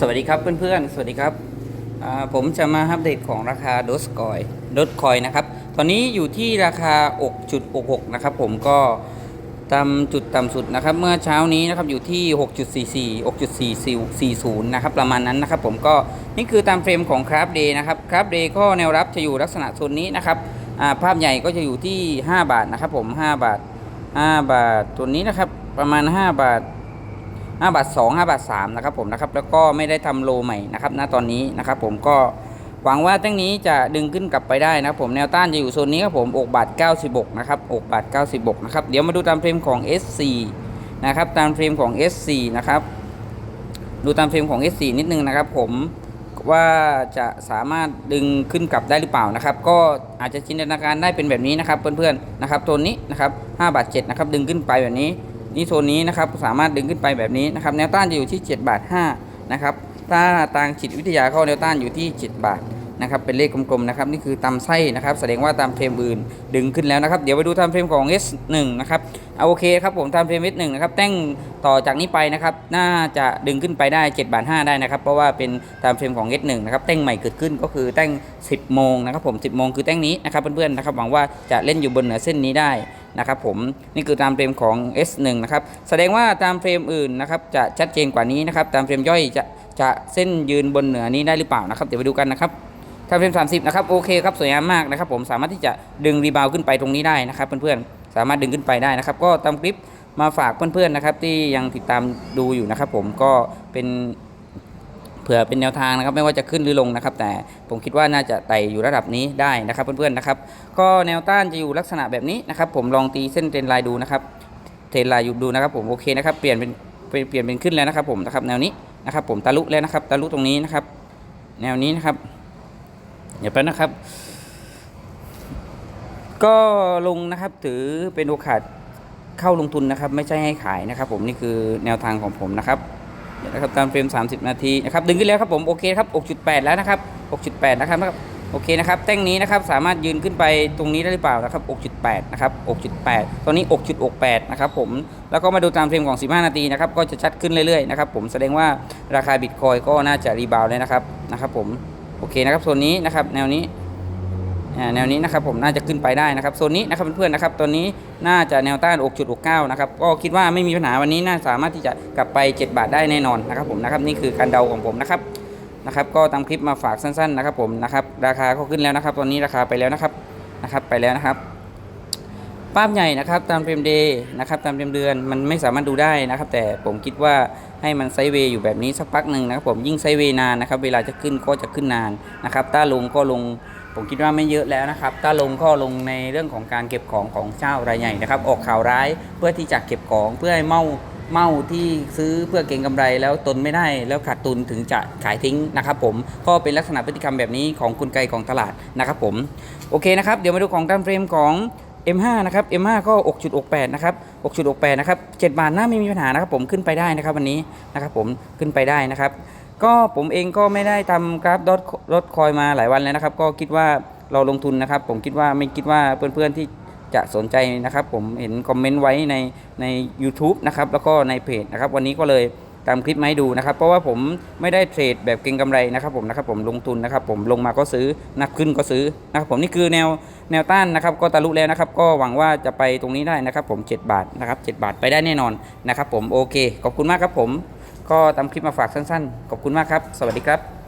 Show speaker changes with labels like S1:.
S1: สวัสดีครับเพื่อนๆ สวัสดีครับ ผมจะมาอัปเดตของราคาโดสคอยโดสคอยนะครับ ตอนนี้อยู่ที่ราคา 6.66 นะครับ ผมก็ตามจุดต่ำสุดนะครับ เมื่อเช้านี้นะครับอยู่ที่ 6.44 6.40 นะครับประมาณนั้นนะครับ ผมก็นี่คือตามเฟรมของคราฟเดย์นะครับคราฟเดย์ก็แนวรับจะอยู่ลักษณะโซนนี้นะครับาภาพใหญ่ก็จะอยู่ที่ 5 บาทนะครับผม 5 บาท 5 บาทตัวนี้นะครับประมาณ 5 บาท 5บาท2 5บาท3นะครับผมนะครับแล้วก็ไม่ได้ทำโลใหม่นะครับณตอนนี้นะครับผมก็หวังว่าตั้งนี้จะดึงขึ้นกลับไปได้นะครับผมแนวต้านจะอยู่โซนนี้ครับผมอกบาท96นะครับอกบาท96นะครับเดี๋ยวมาดูตามเฟรมของ S4 นะครับตามเฟรมของ S4 นะครับดูตามเฟรมของ S4 นิดนึงนะครับผมว่าจะสามารถดึงขึ้นกลับได้หรือเปล่านะครับ ก็อาจจะจินตนาการได้เป็นแบบนี้นะครับเพื่อนๆนะครับโซนนี้นะครับ5บาท7นะครับดึงขึ้นไปแบบนี้ นี่โซนนี้นะครับสามารถดึงขึ้นไปแบบนี้นะครับแนวต้านจะอยู่ที่7บาท5นะครับถ้าตางจิตวิทยาเข้าแนวต้านอยู่ที่7บาทนะครับเป็นเลขกลมๆนะครับนี่คือตามไส้นะครับแสดงว่าตามเฟรมอื่นดึงขึ้นแล้วนะครับเดี๋ยวไปดูตามเฟรมของ S1 นะครับเอาโอเคครับผมตามเฟรม S1 นะครับแต่งต่อจากนี้ไปนะครับน่าจะดึงขึ้นไปได้7บาท5ได้นะครับเพราะว่าเป็นตามเฟรมของ S1 นะครับแต่งใหม่เกิดขึ้นก็คือแต่ง10 โมงนะครับผม 10 โมงคือแต่งนี้นะครับเพื่อนๆนะครับหวังว่าจะเล่นอยู่บนเหนือเส้นนี้ได้ นะครับผมนี่คือตามเฟรมของ S1 นะครับแสดงว่าตามเฟรมอื่นนะครับจะชัดเจนกว่านี้นะครับตามเฟรมย่อยจะจะเส้นยืนบนเหนือนี้ได้หรือเปล่านะครับเดี๋ยวไปดูกันนะครับตามเฟรม30นะครับโอเคครับสวยงามมากนะครับผมสามารถที่จะดึงรีบาวขึ้นไปตรงนี้ได้นะครับเพื่อนๆสามารถดึงขึ้นไปได้นะครับ ก็ตามคลิปมาฝากเพื่อนๆนะครับที่ยังติดตามดูอยู่นะครับผมก็เป็น เผื่อเป็นแนวทางนะครับไม่ว่าจะขึ้นหรือลงนะครับ แต่ผมคิดว่าน่าจะไต่อยู่ระดับนี้ได้นะครับเพื่อนๆนะครับก็แนวต้านจะอยู่ลักษณะแบบนี้นะครับ ผมลองตีเส้นเทรนไลน์ดูนะครับเทรนไลน์อยู่ดูนะครับ ผมโอเคนะครับเปลี่ยนเป็นเปลี่ยนเป็นขึ้นแล้วนะครับ ผมนะครับแนวนี้นะครับ ผมตะลุแล้วนะครับตะลุตรงนี้นะครับ แนวนี้นะครับเดี๋ยวแป๊บนะครับ ก็ลงนะครับถือเป็นโอกาสเข้าลงทุนนะครับ ไม่ใช่ให้ขายนะครับ ผมนี่คือแนวทางของผมนะครับ นะครับตามเฟรม 30 นาทีนะครับดึงขึ้นแล้วครับผมโอเคครับ6.8 แล้วนะครับ6.8 นะครับโอเคนะครับแต้งนี้นะครับสามารถยืนขึ้นไปตรงนี้ได้หรือเปล่านะครับ 6.8 นะครับ 6.8 ตอนนี้ 6.68 นะครับผมแล้วก็มาดูตามเฟรมของ 15 นาทีนะครับก็จะชัดขึ้นเรื่อยๆนะครับผมแสดงว่าราคาบิตคอยก็น่าจะรีบาวเลยนะครับนะครับผมโอเคนะครับโซนนี้นะครับแนวนี้ แนวนี้นะครับผมน่าจะขึ้นไปได้นะครับโซนนี้นะครับเพื่อนๆนะครับตัวนี้น่าจะแนวต้าน6.69นะครับก็คิดว่าไม่มีปัญหาวันนี้น่าสามารถที่จะกลับไป 7 บาทได้แน่นอนนะครับผมนะครับนี่คือการเดาของผมนะครับนะครับก็ตามคลิปมาฝากสั้นๆนะครับผมนะครับราคาก็ขึ้นแล้วนะครับ ตอนนี้ราคาไปแล้วนะครับนะครับไปแล้วนะครับ ภาพใหญ่นะครับตามเฟรมเดย์นะครับตามเฟรมเดือนมันไม่สามารถดูได้นะครับ แต่ผมคิดว่าให้มันไซเวย์อยู่แบบนี้สักพักหนึ่งนะครับผมยิ่งไซเวย์นานนะครับ เวลาจะขึ้นก็จะขึ้นนานนะครับถ้าลงก็ลงผมคิดว่าไม่เยอะแล้วนะครับ ถ้าลงก็ลงในเรื่องของการเก็บของของเจ้ารายใหญ่นะครับ ออกข่าวร้ายเพื่อที่จะเก็บของเพื่อให้เมาเมาที่ซื้อเพื่อเก็งกำไรแล้วตนไม่ได้แล้วขาดทุนถึงจะขายทิ้งนะครับผมก็เป็นลักษณะพฤติกรรมแบบนี้ของกลไกของตลาดนะครับผมโอเคนะครับ เดี๋ยวมาดูของตามเฟรมของ M5 นะครับ M5 ก็ 6.68 นะครับ 6.68 นะครับ 7 บาทน่าไม่มีปัญหานะครับผมขึ้นไปได้นะครับวันนี้นะครับผมขึ้นไปได้นะครับ ก็ผมเองก็ไม่ได้ทำกราฟดอทรถคอยมาหลายวันแล้วนะครับ ก็คิดว่าเราลงทุนนะครับ ผมคิดว่าไม่คิดว่าเพื่อนๆที่จะสนใจนะครับ ผมเห็นคอมเมนต์ไว้ในใน u t u b e นะครับแล้วก็ในเพจนะครับวันนี้ก็เลย ตามคลิปมาให้ดูนะครับ เพราะว่าผมไม่ได้เทรดแบบเก็งกำไรนะครับผมนะครับผมลงทุนนะครับ ผมลงมาก็ซื้อนักขึ้นก็ซื้อนะครับผมนี่คือแนวแนวต้านนะครับ ก็ตะลุแล้วนะครับ ก็หวังว่าจะไปตรงนี้ได้นะครับ ผม 7 บาทนะครับ7บาทไปได้แน่นอนนะครับ ผมโอเคขอบคุณมากครับผม ก็ตามคลิปมาฝากสั้น ๆ ขอบคุณมากครับ สวัสดีครับ